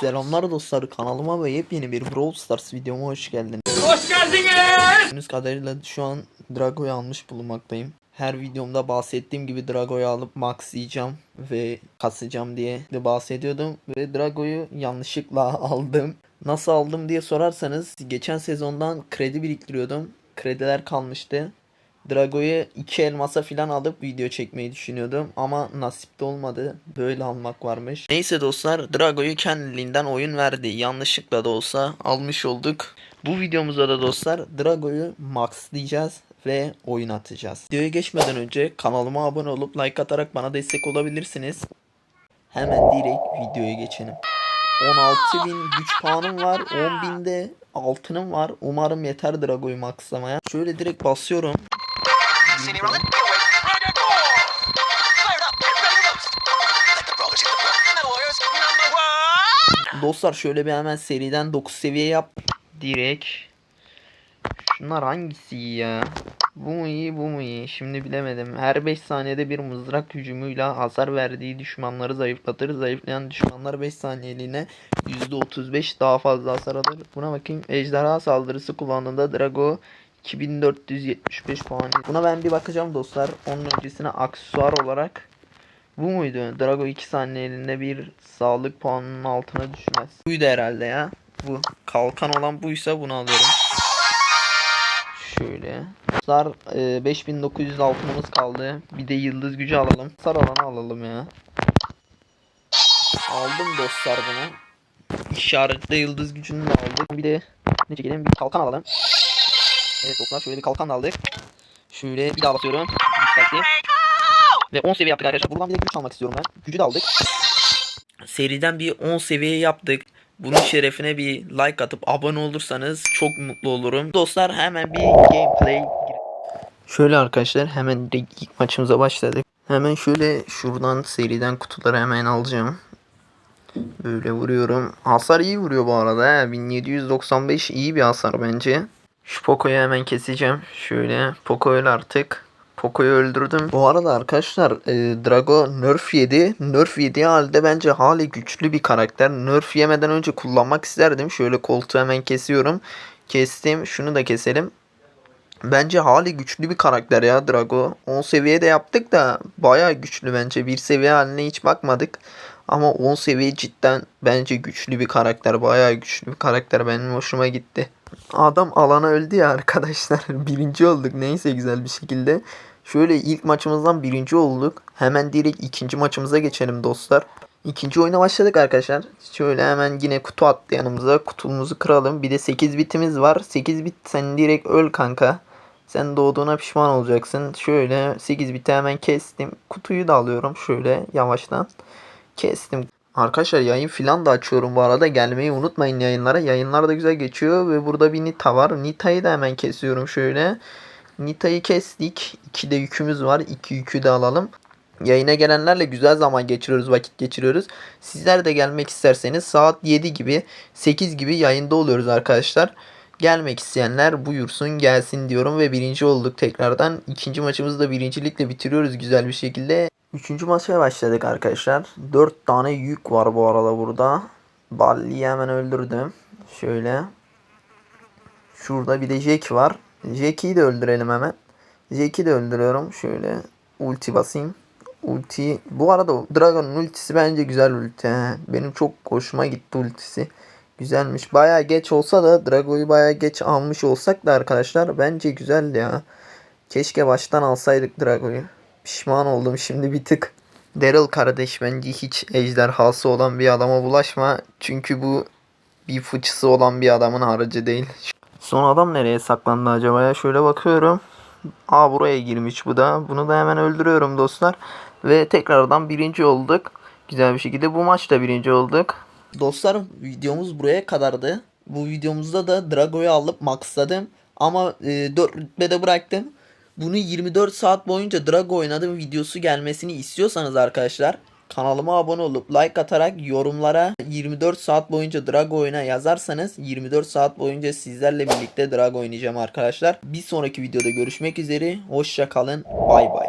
Selamlar dostlar kanalıma ve yepyeni bir Brawl Stars videoma hoş geldiniz. Hoş geldiniz. Gördüğünüz kadarıyla şu an Drago'yu almış bulunmaktayım. Her videomda bahsettiğim gibi Drago'yu alıp maxlayacağım ve kasacağım diye de bahsediyordum. Ve Drago'yu yanlışlıkla aldım. Nasıl aldım diye sorarsanız geçen sezondan kredi biriktiriyordum. Krediler kalmıştı. Drago'yu iki elmasa falan alıp video çekmeyi düşünüyordum ama nasip de olmadı. Böyle almak varmış. Neyse dostlar Drago'yu kendiliğinden oyun verdi. Yanlışlıkla da olsa almış olduk. Bu videomuzda da dostlar Drago'yu maxlayacağız ve oyun atacağız. Videoya geçmeden önce kanalıma abone olup like atarak bana destek olabilirsiniz. Hemen direkt videoya geçelim. 16.000 güç puanım var. 10.000'de altınım var. Umarım yeter Drago'yu maxlamaya. Şöyle direkt basıyorum. City rolling. Roast. Let the brawlers hit the. Dostlar şöyle bir hemen seriden 9 seviye yap. Direkt. Şunlar hangisi iyi ya? Bu mu iyi bu mu iyi? Şimdi bilemedim. Her 5 saniyede bir mızrak hücumuyla hasar verdiği düşmanları zayıflatır. Zayıflayan düşmanlar 5 saniyeliğine %35 daha fazla hasar alır. Buna bakayım. Ejderha saldırısı kullandığında Drago 2475 puan. Buna ben bir bakacağım dostlar. Onun öncesine aksesuar olarak bu muydu? Drago 2 saniyeliğinde bir sağlık puanının altına düşmez. Buydu herhalde ya. Bu. Kalkan olan buysa bunu alıyorum. Şöyle. Dostlar e, 5900 altınımız kaldı. Bir de yıldız gücü alalım. Sar alanı alalım ya. Aldım dostlar bunu. İşaretle yıldız gücünü de aldık. Bir de ne çekelim? Bir kalkan alalım. Evet dostlar şöyle bir kalkan aldık. Şöyle bir daha basıyorum. Ve 10 seviye yaptık arkadaşlar. Buradan bir de güç almak istiyorum ben. Gücü de aldık. Seriden bir 10 seviye yaptık. Bunun şerefine bir like atıp abone olursanız çok mutlu olurum. Dostlar hemen bir gameplay Şöyle arkadaşlar hemen ilk maçımıza başladık. Hemen şöyle şuradan seriden kutuları hemen alacağım. Böyle vuruyorum. Hasar iyi vuruyor bu arada. He. 1795 iyi bir hasar bence. Şu Poco'yu hemen keseceğim. Şöyle Poco öl artık. Poco'yu öldürdüm. Bu arada arkadaşlar e, Drago nerf yedi. Nerf yediği halde bence hali güçlü bir karakter. Nerf yemeden önce kullanmak isterdim. Şöyle koltuğu hemen kesiyorum. Kestim. Şunu da keselim. Bence hali güçlü bir karakter ya Drago. 10 seviyede yaptık da baya güçlü bence. Bir seviye haline hiç bakmadık. Ama 10 seviye cidden bence güçlü bir karakter. Baya güçlü bir karakter. Benim hoşuma gitti. Adam alana öldü ya arkadaşlar. Birinci olduk. Neyse güzel bir şekilde. Şöyle ilk maçımızdan birinci olduk. Hemen direkt ikinci maçımıza geçelim dostlar. İkinci oyuna başladık arkadaşlar. Şöyle hemen yine kutu attı yanımıza. Kutumuzu kıralım. Bir de 8 bitimiz var. 8 bit sen direkt öl kanka. Sen doğduğuna pişman olacaksın. Şöyle 8 biti hemen kestim. Kutuyu da alıyorum şöyle yavaştan. Kestim. Arkadaşlar yayın filan da açıyorum bu arada. Gelmeyi unutmayın yayınlara. Yayınlar da güzel geçiyor ve burada bir Nita var. Nita'yı da hemen kesiyorum şöyle. Nita'yı kestik. 2 de yükümüz var. 2 yükü de alalım. Yayına gelenlerle güzel zaman geçiriyoruz, vakit geçiriyoruz. Sizler de gelmek isterseniz saat 7 gibi, 8 gibi yayında oluyoruz arkadaşlar. Gelmek isteyenler buyursun gelsin diyorum ve birinci olduk tekrardan. İkinci maçımızı da birincilikle bitiriyoruz güzel bir şekilde. Üçüncü maça başladık arkadaşlar. 4 tane yük var bu arada burada. Balli'yi hemen öldürdüm. Şöyle. Şurada bir de Jack var. Jack'i de öldürelim hemen. Jack'i de öldürüyorum. Şöyle ulti basayım. Ulti. Bu arada Dragon'un ultisi bence güzel ulti. Benim çok hoşuma gitti ultisi. Güzelmiş. Baya geç olsa da Drago'yu baya geç almış olsak da arkadaşlar bence güzel ya. Keşke baştan alsaydık Drago'yu. Pişman oldum şimdi bir tık. Daryl kardeş bence hiç ejderhası olan bir adama bulaşma. Çünkü bu bir fıçısı olan bir adamın harcı değil. Son adam nereye saklandı acaba ya? Şöyle bakıyorum. Aa buraya girmiş bu da. Bunu da hemen öldürüyorum dostlar. Ve tekrardan birinci olduk. Güzel bir şekilde bu maçta birinci olduk. Dostlar videomuz buraya kadardı. Bu videomuzda da Drago'yu alıp maxladım. Ama e, 4 rütbede bıraktım. Bunu 24 saat boyunca Drago oynadım videosu gelmesini istiyorsanız arkadaşlar kanalıma abone olup like atarak yorumlara 24 saat boyunca Drago oyna yazarsanız 24 saat boyunca sizlerle birlikte Drago oynayacağım arkadaşlar. Bir sonraki videoda görüşmek üzere. Hoşça kalın. Bay bay.